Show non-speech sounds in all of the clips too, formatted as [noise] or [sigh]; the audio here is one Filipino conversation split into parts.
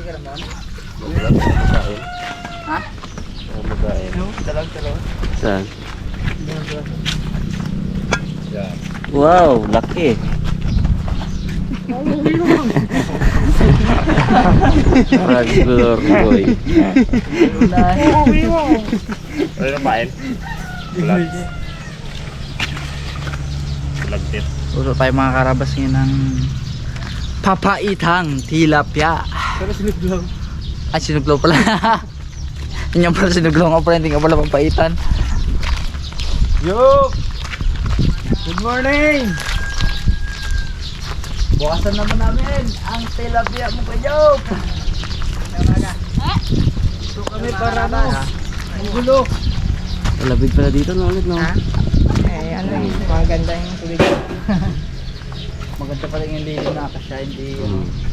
Nakauli ka naman. Ha? Ha? Magain. No, talag talag. Saan? Wow, laki. Frog glory boy. Ano na pain? Vlogs. Vlog tip. Uso tayo mga karabas ngayon ng papaitang tilapia. Pero siniglang. Ay, sinuglaw pala. [laughs] Yun yung pala sinuglaw nga pala, hindi nga pala papaitan. Yo! Good morning! Bukasan naman namin ang tilapia mo kayo! Ito kami para ano? Ang gulo! Malabig pala dito no ulit no. Eh, ano yung maganda yung tubig. [laughs] Maganda pala yung lilim na kasya, hindi Hmm.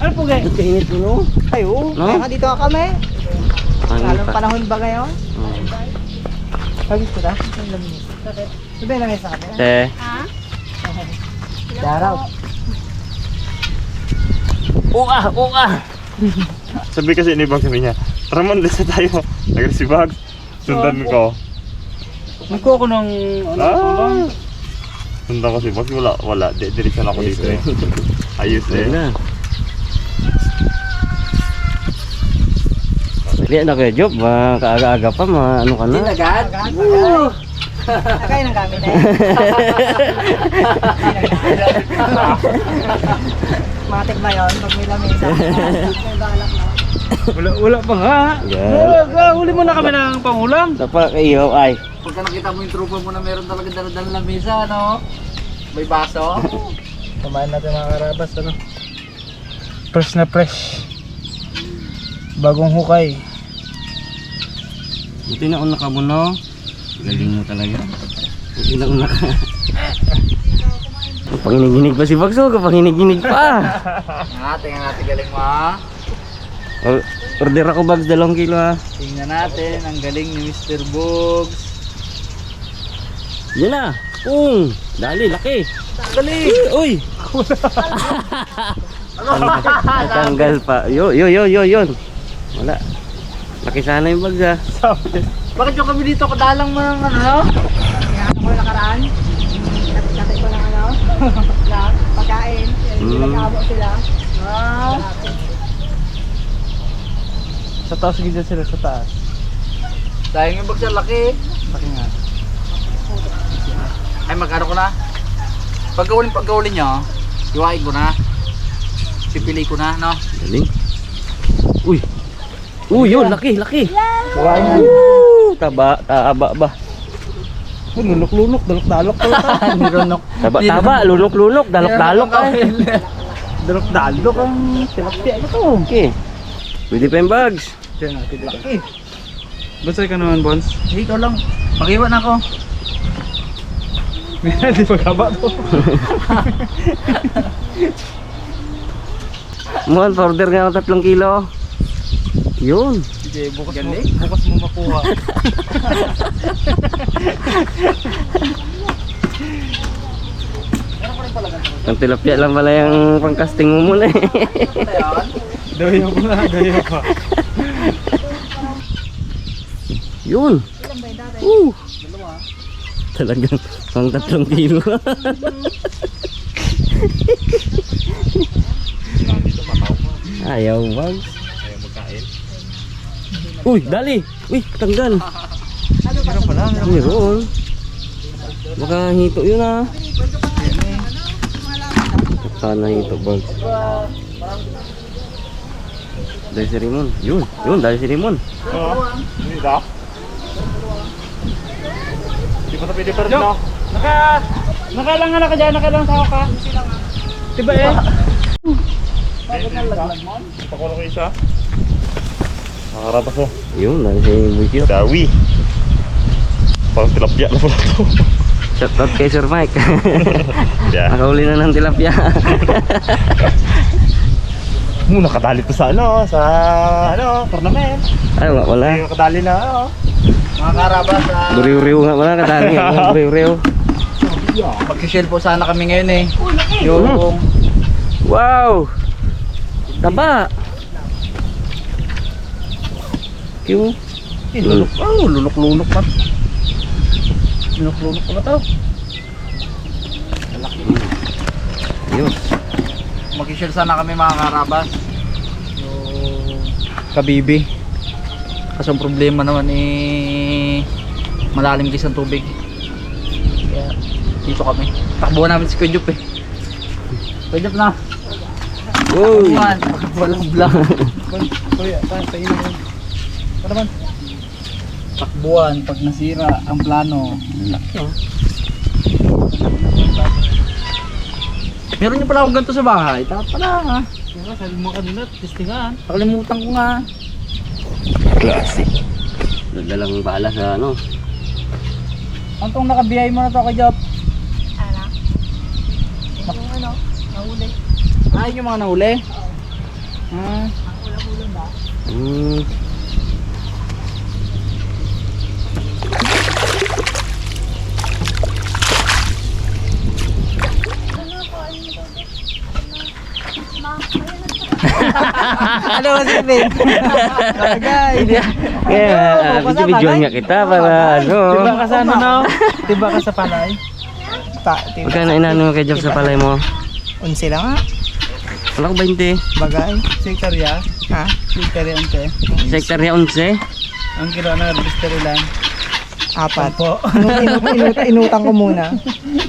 Ano po gay? Ba't kainit mo no? Ay, oo. No? Kaya ka dito ka kami. Pa. panahon ba ngayon? Oh. Pagis ko na. Ang lamig. Yung lamig sa kapila? Te, [laughs] Daraw. uka, uka. Sabi kasi ni Bag sabi niya, tara man, lesa tayo. Nagre si Bag. Sundan ko. Nagkuha ko ng Ah. Sundan ko si Bag. Wala, wala. Di, diretso na ako Ayos dito eh. Ayos Ayun eh. na. Lihat na kayo, Job. Ma, kaaga-aga pa, ma, ano ka na? Agad? Oo. Nakaya ng gamit eh. [laughs] Matik ba yun? Pag may lamesa. May balak na. Wala, wala pa nga. Yan. Wala, huli mo na kami ng pangulam. Dapat kayo, ay. Pagka nakita mo yung trupa mo na meron talaga daladala lamesa, no? May baso. [laughs] Kumain natin mga karabas, ano? Fresh na fresh. Bagong hukay. Buti na una ka mo, no? Galing mo talaga. Buti na una ka. [laughs] Panginig-ginig pa si Bagso, kapanginig-ginig pa. Nga, tingnan natin galing mo ha. Or- Order ako bags dalawang kilo ha. Tingnan natin ang galing ni Mr. Bugs. Yan na. Pung. Dali, laki. Galing! Uy. Natanggal [laughs] pa. Yo, yo, yo, yo, yun. Wala. Laki sana yung bags ha. [laughs] Bakit yung kami dito kadalang mo ng ano? Tingnan ko nakaraan. Katay ko ng ano? [laughs] Lang, pagkain. Mm. Nag-abo sila. Wow! Sa taas gid sila sa taas. Dahil yung bagsa laki. Laki nga. Ay, magkano ko na? Pagkawalin pagkawalin nyo, iwain ko na. Pipili ko na, no? Galing. Uy. Uy, yun, laki, laki. Na. Woo! Taba, taba ba? [laughs] Lunok-lunok, dalok-dalok pala. Taba, taba, lunok-lunok, dalok-dalok. Dalok-dalok ang tilapia. Ano to? Okay. Pwede pa yung bags. Diyan natin dito. Basta ka naman, Bons. Ikaw lang. Mag-iwan ako. Di pa kaba to. [laughs] Mohon, order nga ako tatlong kilo. Yun. Sige, bukas mo, Galing. bukas mo makuha. Ang tilapia lang pala yung pangkasting mo muna eh. Dayo ko na, dayo pa. Yun. Uh. Talagang pang tatlong kilo. [laughs] Ayaw bang? Uy, dali. Uy, tanggal. Pero pala, Meron. Baka hito yun ah. Sana hito bags. Dahil si Rimon. Yun, yun, dahil si Rimon. Oo. Hindi daw. Hindi pa pwede pa rin daw. Naka, nakalang nga na ka dyan, nakalang sa ka. Diba eh? Pakulong ko isa. Nakarabas mo. Yun, si Buikyo. Dawi. Parang tilapia na pala to. [laughs] Shout out kay Sir Mike. [laughs] Yeah. Nakahuli na ng tilapia. [laughs] Mo nakadali to sa ano, sa ano, tournament. Ay, wala wala. Yung nakadali na ano. Mga karabas, ah, Buriw-riw nga pala, kadali. Buriw-riw. Mag-shell po sana kami ngayon eh. Yung Wow! Taba! Yung Eh, lulok. Oh, lulok-lulok pa. Lulok-lulok pa to. yun. Mag-share sana kami mga karabas. Yung kabibi. Kasi ang problema naman eh malalim kasi ang tubig. Kaya dito kami. Takbuhan namin si Kujup eh. Kujup na. Uy! Walang vlog. [laughs] Kuya, tayo, tayo na. Ano naman? Takbuhan pag nasira ang plano. Meron niyo pala akong ganito sa bahay. Dapat pala ha. Kaya sabi mo kanina, testingan. Nakalimutan ko nga. Classic. Dadalang bala sa ano. Ano tong nakabiyay mo na to kay Jop? Ala. Yung ano, nahuli. Ah, yun yung mga nahuli? Ah, Hmm. [laughs] ano ba si Ben? Lagay. Kaya, uh, video nga kita para ano. Diba ka sa ano no? Diba ka sa palay? Ta, Magkano inano kay Job sa palay mo? Unsi lang ha? Wala ko 20. Bagay. Sektarya. Ha? Sektarya ante. Sektarya 11. Ang kilo na registry lang. Apat. Po. Inut, inut, inutang ko muna.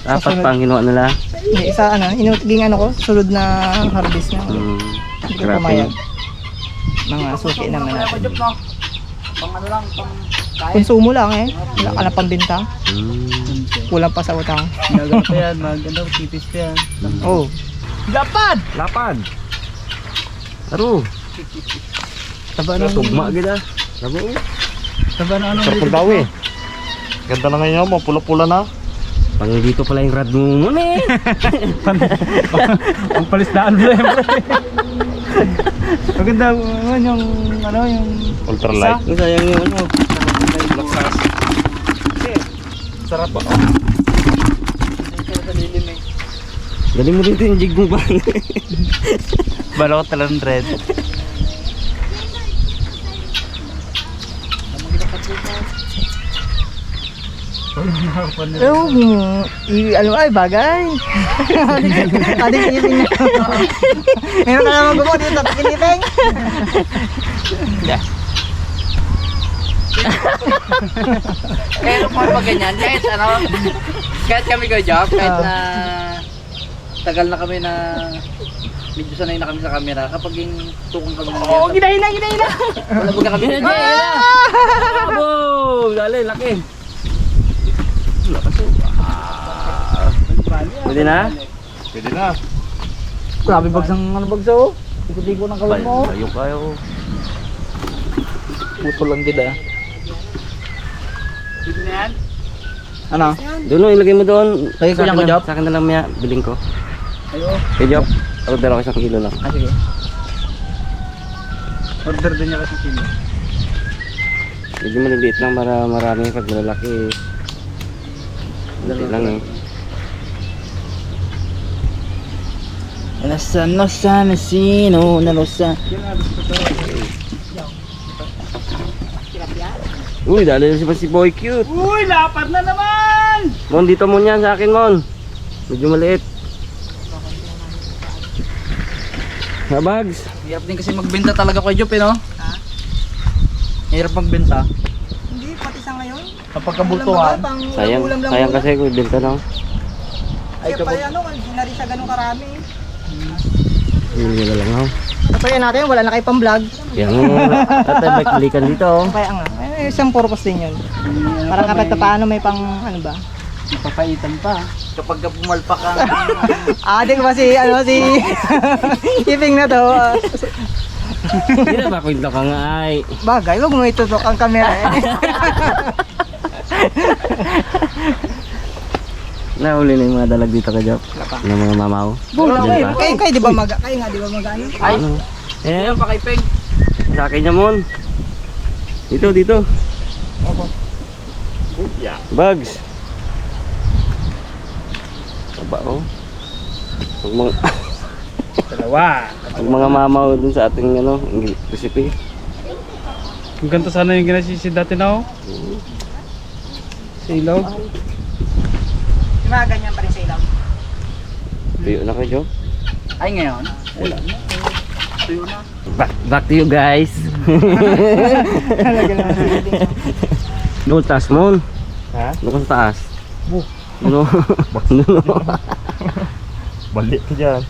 Apat pa ang ginawa nila. Hindi, isa ano, inutiging ano ko, sulod na harvest na. Hmm. Hindi Grabe. pumayag. Mga suki naman natin. Pang ano lang, pang Konsumo lang eh. Wala ka na pambenta. Hmm. Kulang pa sa utang. Maganda yan, [laughs] maganda, tipis pa yan. Oh. Lapad! Lapad. Aro. Taba na, Tugma gida. Labo. taba na ano. Sarap ng dawi. Ganda na ngayon mo, pula-pula na. Pang dito pala yung rad mo mo eh. [laughs] Ang palisdaan mo siyempre. [laughs] [laughs] Maganda naman yung ano yung Ultralight. Ang sayang yung ano. sarap pa. Dali mo dito yung jig mo ba? Balot talang red. Oh, i ano ay bagay. Adik ipin na. Meron ka naman gumawa dito sa kilipeng. Kaya kung ano pag ganyan, kahit ano, kahit kami ko job, kahit na tagal na kami na medyo sanay na kami sa camera, kapag yung tukong kami na Oh, ginahin na, ginahin na. wala baga kami Abo! Dali, laki. Pwede na? Pwede na. Grabe bagsang ano bagso, ikot-ikot ng kawin mo. Layo kayo. Puto lang din ah. Ano? Doon no, ilagay mo doon. Kaya ko Sa yan, akin Kuya na- Sa akin na lang maya, biling ko. Ayo. Kay Job, ako dala ko isang kilo lang. Ah, sige. Order din niya kasi kilo. Medyo maliliit lang para marami pag malalaki. Dali lang eh. Nasa nasa na sino na nasa. Uy, dali na si si Boy Cute. Uy, lapad na naman! Mon, dito mo yan sa akin, Mon. Medyo maliit. Ha, bags. Hirap din kasi magbenta talaga kay Job eh no? Ha? Hirap magbenta. Sa kabultuhan. Pang Sayang, lang sayang kasi kung ibenta na. Ay, Kaya pala ano, hindi na rin siya ganun karami. Hindi na lang ako. Papayan natin, wala na kayo pang vlog. Yan. Tatay, may klikan dito. oh. [laughs] Kaya nga, eh, isang purpose din yun. Para kapag paano may pang, ano ba? Papaitan pa. Kapag ka pumalpak ka. [laughs] Adik ba si, ano, si, [laughs] Iping na to. ah, Hindi na ba kwento ka nga ay. bagay, huwag mo itutok ang camera eh. Nahuli na yung mga dalag dito ka, Job. Ng mga mamaw. Diyan kayo, pa. kayo, kayo di ba mag, kayo nga di ba mag, ano? Ay, Ano? Eh, ayun pa kay Peng. sa akin niya, Mon. Dito, dito. Yeah. Bugs. Aba, oh. Pag mga, [laughs] Dalawa. pag mga mamaw dun sa ating ano, recipe. Kung ganito sana yung ginasisi dati na oh. Sa ilaw. Yung mga ganyan pa rin sa ilaw. Tuyo na kayo. Ay ngayon, wala na. Tuyo na. Back, back to you guys. [laughs] Doon taas mo. Ha? Doon sa taas. Bu. Ano? Ano? Balik ka dyan.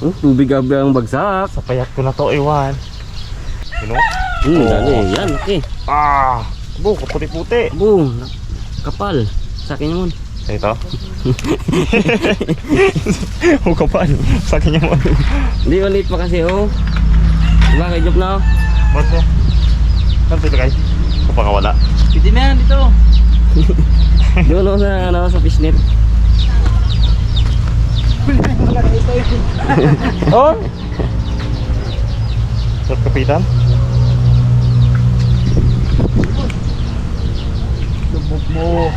Oh, tubig gabi ang bagsak. Sa payat ko na to, Iwan. You know? Hmm, dali. Yan, okay. Ah! Bu, kaputi-puti. Boom. Kapal. Sa akin naman. Ito? [laughs] O kapal. Sa akin yung Hindi, maliit pa kasi, oh. Diba, kay Job na, oh. Ba't mo? Saan pwede kayo? Kapag wala. Pwede na yan dito. [laughs] Doon, oh, sa, ano, sa fishnet. [laughs] Oh! Sarap kapitan? Lubog mo.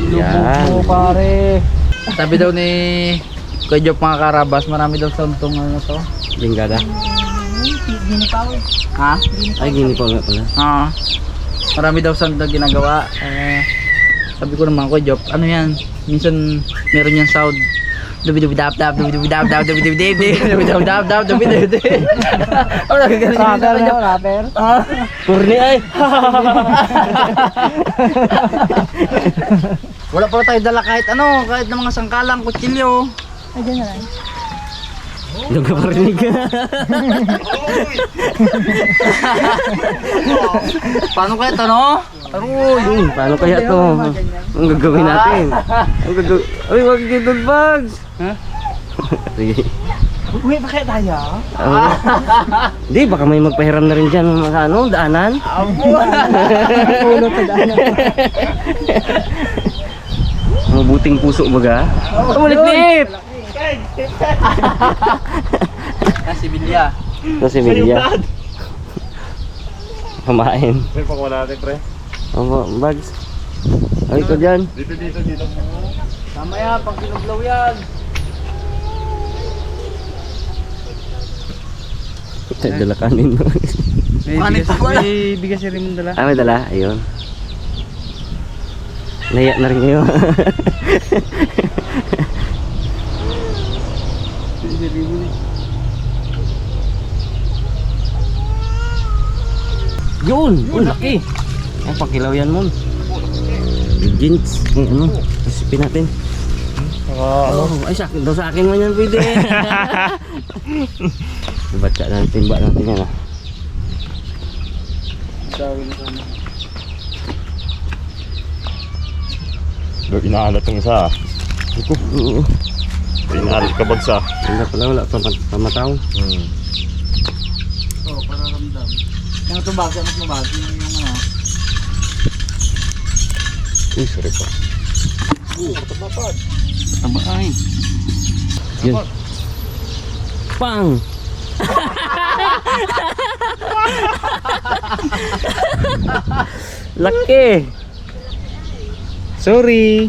Yan. mo pare. Sabi daw ni Kuya Job mga karabas, marami daw sa tong ano to. Lingada. Ha? Ay, gini pa nga pala. Ah. Marami daw sa ginagawa. Eh, sabi ko naman Kuya Job, ano yan? Minsan meron yan sound. Dubi dubi dab dab dubi dubi dab dab dubi dubi dab dubi dubi dab dab dubi dubi dubi. Ano nagagaling yun sa Rapper na, rapper. Kurni ay! Wala pa tayo dala kahit ano, kahit ng mga sangkalang kutsilyo. Ay, dyan na lang. Yung ka parinig. Paano kaya ito, no? Aroy! Hmm, paano kaya to? Ang gagawin natin? Ang gagawin... Ay, wag kitod bags! Ha? Sige. Uy, bakit tayo? Ah. Di, baka may magpahiram na rin dyan sa ano, daanan. Ulo to daan. Mabuting puso baga. Oh, ulit-lit! Kasi bilya. Ito si Melia. Pamain. May pag wala natin, pre. Opo, bags. Ay, ko dyan. Dito, dito, dito. Tama yan, pang kinuglaw yan. Tayo dala kanin. May Manit bigas, [laughs] may bigas Raymond dala. ah, may dala. Ayun. Naiyak na rin kayo. [laughs] Raymond eh. Yun! Uy, laki! Ay, pakilaw yan mo. Jeans. Ay, ano? Resipin natin. Ano? Oh, ay, sa akin. Daw sa akin man yan pwede. [laughs] Baca natin, timba natin yan ah. Sabi na sana. Inaalat yung isa. Ito, oo. Inaalat ka bagsa. Wala pala, wala pa pamataw. Hmm. Oo, para ramdam. Yung ito bagay, mas mabagi yung ano. Uy, sorry pa. Tabaay. Yun. Pang! [laughs] Laki! Sorry.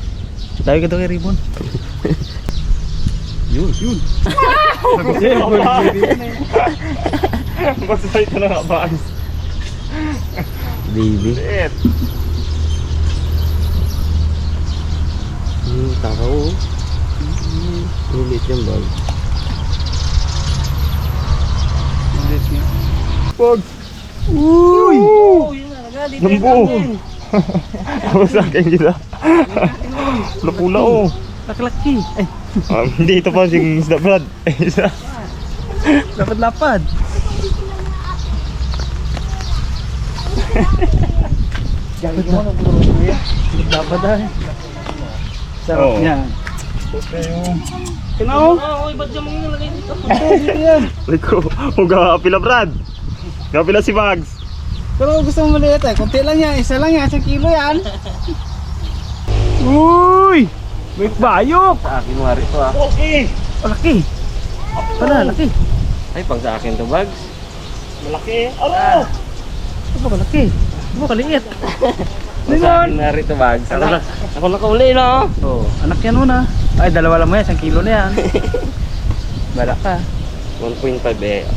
[laughs] Tayo ka to kay Ribbon. [laughs] Yun, yun. Basta ito na nga ba? Baby. Shit. Hmm, takaw. Hmm, ulit yung bag. Pag. Uy! Lambo! [laughs] Ako sa akin gila. Lapula oh. Laklaki. Ay, Um, hindi ito pa yung isda Brad. [laughs] Mo ng puro kuya. Lapad ay. Sarap Oo. niya. Kino? Uy, ba't yung mga nilagay dito? [laughs] Liko, huwag pila Brad. Kapila si Bags. Pero gusto mo maliit eh. Kunti lang yan. Isa lang yan. Isang kilo yan. [laughs] Uy! May bayok! Sa akin, wari to ah. Okay. Oh, laki. Pala, laki. Ay, pang sa akin to, bags. Malaki. Aro! Ito ba, laki? Ito ba, kaliit? [laughs] Akin, wari to, bags. Ako na, [laughs] ako na kauli, no? Oh, anak yan muna. Ay, dalawa lang mo yan. Isang kilo na yan. Bala ka. 1.5 eh.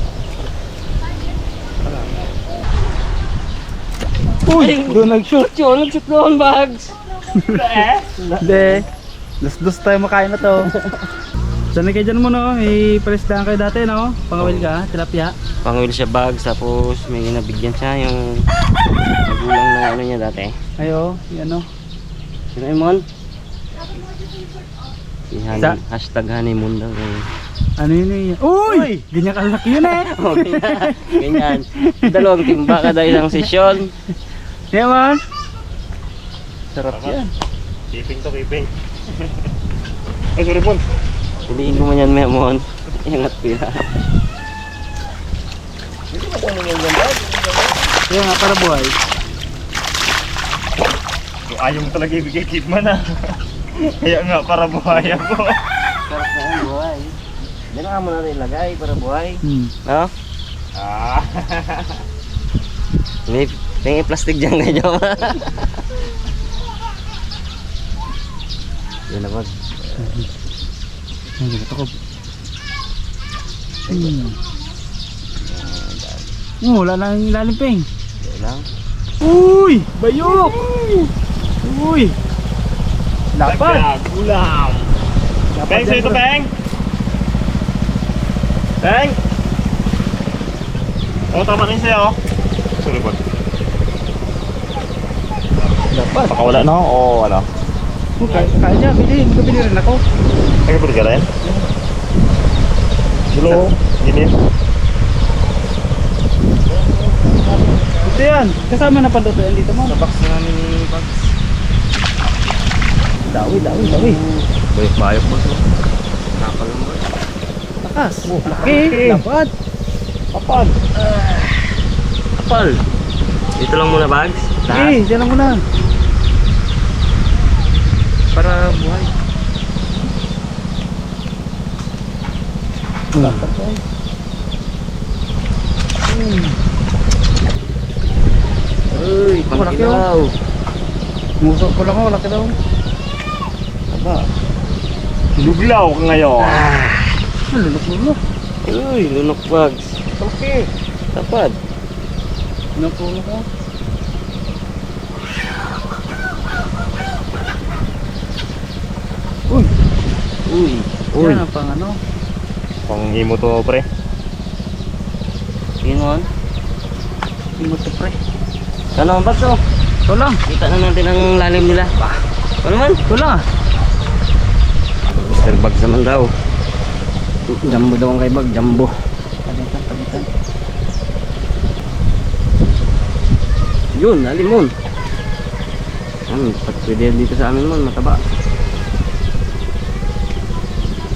Uy! Doon nag-shoot. Yun, nag-shoot doon, bags. [laughs] Hindi. Dos-dos tayo makain na to. [laughs] Sanay kayo dyan mo no? May palisdahan kayo dati no? Pangawil ka, tilapia. Pangwil siya bags, tapos may nabigyan siya yung magulang na ano niya dati. Ayo, yan no. Sino Imon? Si honey, Sa- hashtag honeymoon daw. eh. Ano yun eh? Uy! Ganyan kalaki yun eh. [laughs] Oh, ganyan. ganyan. Dalawang timba kada isang sesyon. Yan man. Sarap yan. Keeping to keeping. Ay, sorry po. Piliin mo man yan, Memon. Ingat ko yan. Kaya nga para buhay. Kung ayaw mo talaga ibigay keep mo na. Kaya nga, para buhay ako. Na yan, buhay. Diyan na mo natin ilagay para buhay. Hmm. No? Ah. May pengi plastic dyan kayo. [laughs] Yan na bag. Ang ganda ko. Hmm. Oh, wala nang ilalim peng. Yan lang. Uy! Bayok! Uy! Dapat! Gulam. Beng, sa'yo ito, Beng. Beng. Oo, tama na yun sa'yo. Sorry po. Dapat! Baka wala na ako o Oh, kaya, niya, bili. Magkabili rin ako. Nagkapuli ka rin? Hello? Gini? Ito yan. Kasama na pandutuan dito mo. Box na namin ni Bugs. Dawi, dawi, dawi. Bayok-bayok po ito. Nakakalambot. Takas. Laki. Dapat. Kapal. Kapal. Dito lang muna, Bugs. Eh, dyan lang muna. Para buhay. Dapat ay. Uy, pangkilaw. Musok ko lang ako, laki daw. Aba. Luglaw ka ngayon. Ang lulok-lulok. Uy, lunok Bugs. Okay. Tapad. Napulo ka. Uy. Uy. yan ang pang ano. Pang imo to, pre. Ingon. Imot to pre. Ano ang Bugs oh? Ito lang. Kita na natin ang lalim nila. Ano naman? Ito lang ah. Mr. Bugs naman daw. Jumbo daw ang kay Bag. Jumbo. Palitan, palitan. Yun, lalim mon. Ano, pag pwede dito sa amin mon, mataba.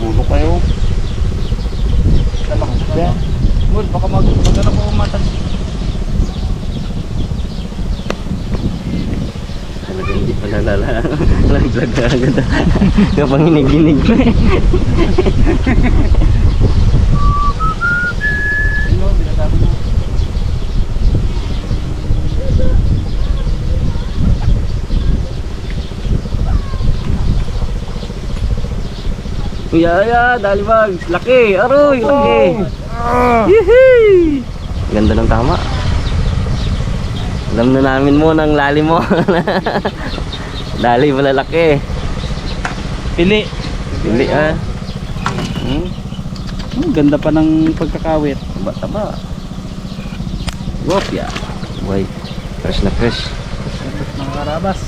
Pulo kayo. Yan. Mul, baka mag magano ko matan. Talaga hindi pala lala. [laughs] Nag-vlog na agad. [laughs] Kapang hiniginig ko eh. [laughs] Ano, binatapon mo. Uy, ya, dali Bugs. Laki, aroy, laki. Yehey! Ganda ng tama. Alam na namin mo ng lalim mo. [laughs] Dali malalaki. Pili. Hindi ah. Hmm? Oh, ganda pa ng pagkakawit. Taba, taba. Wop, ya. Boy, fresh na fresh. Mga karabas.